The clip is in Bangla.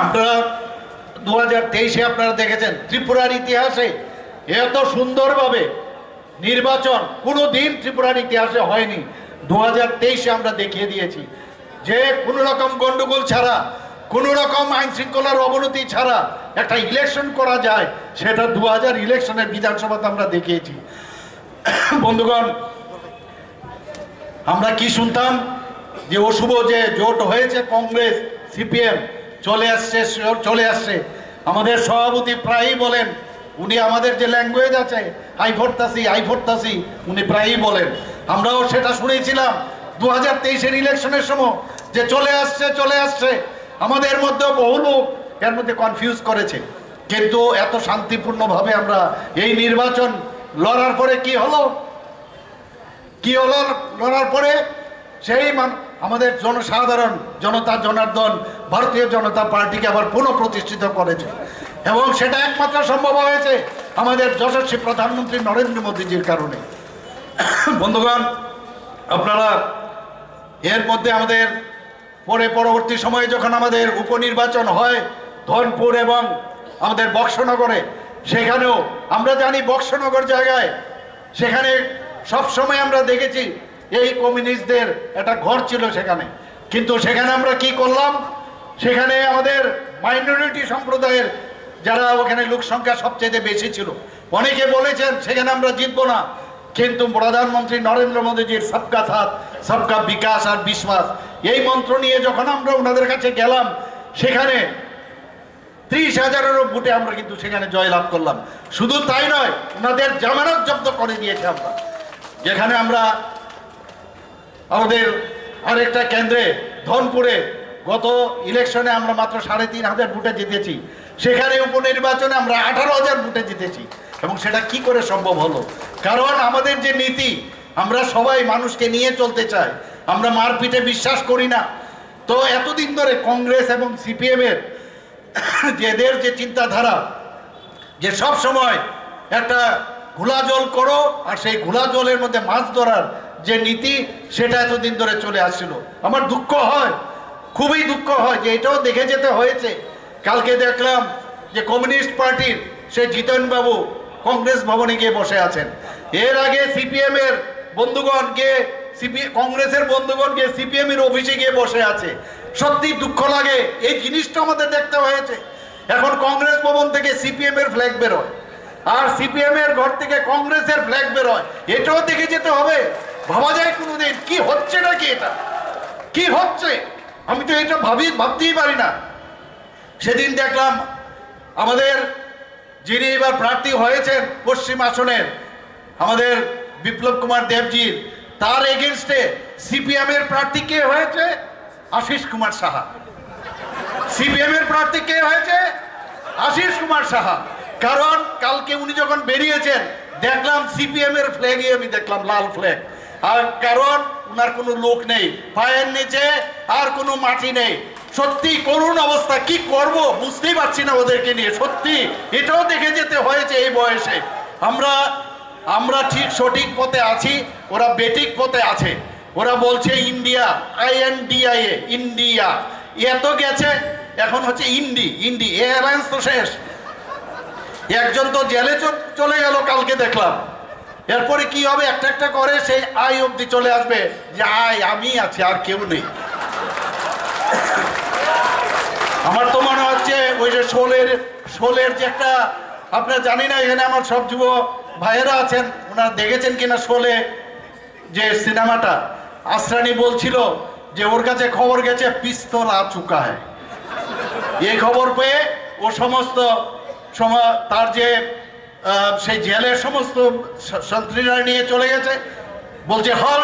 আপনারা দু হাজার তেইশে আপনারা দেখেছেন, ত্রিপুরার ইতিহাসে এত সুন্দরভাবে নির্বাচন কোনো দিন ত্রিপুরার ইতিহাসে হয়নি। দু হাজার তেইশে আমরা দেখিয়ে দিয়েছি যে কোনো রকম গন্ডগোল ছাড়া কোনো রকম আইন শৃঙ্খলার অবনতি ছাড়া একটা ইলেকশন করা যায়, সেটা দু হাজার ইলেকশনের বিধানসভাতে আমরা দেখিয়েছি। বন্ধুগণ, আমরা কি শুনতাম যে অশুভ যে জোট হয়েছে কংগ্রেস, সিপিএম চলে আসছে চলে আসছে। আমাদের সভাপতি প্রায়ই বলেন, উনি আমাদের যে ল্যাঙ্গুয়েজ আছে, আই ভোটতাসি আই ভোটতাসি উনি প্রায়ই বলেন। আমরাও সেটা শুনেছিলাম দু হাজার তেইশের ইলেকশনের সময়, যে চলে আসছে চলে আসছে। আমাদের মধ্যে বহু লোক এর মধ্যে কনফিউজ করেছে। কিন্তু এত শান্তিপূর্ণভাবে আমরা এই নির্বাচন লড়ার পরে কি হলো? কি হলো লড়ার পরে? সেই আমাদের জনসাধারণ, জনতা, জনার্দন, ভারতীয় জনতা পার্টিকে আবার পুনঃপ্রতিষ্ঠিত করেছে। এবং সেটা একমাত্র সম্ভব হয়েছে আমাদের যশস্বী প্রধানমন্ত্রী নরেন্দ্র মোদীজির কারণে। বন্ধুগণ, আপনারা এর মধ্যে আমাদের পরে পরবর্তী সময়ে যখন আমাদের উপনির্বাচন হয়, ধনপুর এবং আমাদের বক্সনগরে, সেখানেও আমরা জানি বক্সনগর জায়গায় সেখানে সব সময় আমরা দেখেছি এই কমিউনিস্টদের একটা ঘর ছিল সেখানে। কিন্তু সেখানে আমরা কি করলাম? সেখানে আমাদের মাইনরিটি সম্প্রদায়ের যারা ওখানে লোক সংখ্যা সবচেয়ে বেশি ছিল, অনেকে বলেছেন সেখানে আমরা জিতবো না। কিন্তু প্রধানমন্ত্রী নরেন্দ্র মোদীজির সবকা সাথ, সবকা বিকাশ আর বিশ্বাস, এই মন্ত্র নিয়ে যখন আমরা ওনাদের কাছে গেলাম, সেখানে ত্রিশ হাজারেরও ভোটে আমরা কিন্তু সেখানে জয়লাভ করলাম। শুধু তাই নয়, ওনাদের জামানত জব্দ করে দিয়েছে আমরা। যেখানে আমরা আমাদের আরেকটা কেন্দ্রে ধনপুরে গত ইলেকশনে আমরা মাত্র সাড়ে তিন হাজার ভোটে জিতেছি। সেখানে উপনির্বাচনে আমরা আঠারো হাজার ভোটে জিতেছি। এবং সেটা কি করে সম্ভব হলো? কারণ আমাদের যে নীতি, আমরা সবাই মানুষকে নিয়ে চলতে চাই। আমরা মারপিটে বিশ্বাস করি না। তো এতদিন ধরে কংগ্রেস এবং সিপিএম এর যে এদের যে চিন্তাধারা, যে সব সময় একটা ঘোলা জল করো আর সেই ঘোলা জলের মধ্যে মাছ ধরার যে নীতি, সেটা এতদিন ধরে চলে আসছিল। আমার দুঃখ হয়, খুবই দুঃখ হয় যে এটাও দেখে যেতে হয়েছে। কালকে দেখলাম যে কমিউনিস্ট পার্টির সে জিতেন বাবু কংগ্রেস ভবনে গিয়ে বসে আছেন। এর আগে সিপিএম এর বন্ধুগণ গিয়ে সিপি, কংগ্রেসের বন্ধুগণ গিয়ে সিপিএম এর অফিসে গিয়ে বসে আছে। সত্যি দুঃখ লাগে, এই জিনিসটা আমাদের দেখতে হয়েছে। এখন কংগ্রেস ভবন থেকে সিপিএম এর ফ্ল্যাগ বেরোয়। আর সিপিএম এর ঘর থেকে কংগ্রেসের ফ্ল্যাগ বেরোয়। এটাও দেখে যেতে হবে। ভাবা যায় কোনোদিন। কি হচ্ছে নাকি এটা? কি হচ্ছে? আমি তো এটা ভাবি, ভাবতেই পারি না। সেদিন দেখলাম আমাদের যিনি এবার প্রার্থী হয়েছেন পশ্চিম আসনের, আমাদের বিপ্লব কুমার দেবজির তার এগেনস্টে সিপিএম এর প্রার্থী কে হয়েছে? আশিস কুমার সাহা। সিপিএম এর প্রার্থী কে হয়েছে? আশিস কুমার সাহা। কারণ কালকে উনি যখন বেরিয়েছেন, দেখলাম সিপিএম এর ফ্ল্যাগই আমি দেখলাম, লাল ফ্ল্যাগ আর কারণ উনার কোনো লোক নেই, পায়ের নিচে আর কোনো মাটি নেই। সত্যি করুণ অবস্থা, কি করব বুঝতেই পারছি না ওদেরকে নিয়ে, সত্যি। এটাও দেখে যেতে হয়েছে এই বয়সে। আমরা আমরা ঠিক সঠিক পথে আছি, ওরা বেটিক পথে আছে। ওরা বলছে India I N D I A India. এত গেছে, এখন হচ্ছে ইন্ডি ইন্ডি, এয়ারলাইন্স তো শেষ। একজন তো জেলে চলে গেল, কালকে দেখলাম। এরপরে কি হবে? একটা একটা করে সেই আই অবধি চলে আসবে যে আয় আমি আছি, আর কেউ নেই। আমার তো মনে হচ্ছে ওই যে শোলের শোলের যে একটা, আপনারা জানি না, এখানে আমার সব যুব ভাইয়েরা আছেন, ওনারা দেখেছেন কিনা শোলে যে সিনেমাটা? আশ্রানি বলছিল যে ওর কাছে খবর গেছে, পিস্তল আ চুকা হ্যায় এই খবর পেয়ে ও সমস্ত সমা- তার যে সেই জেলের সমস্ত সন্ত্রীরা নিয়ে চলে গেছে। বলছে হল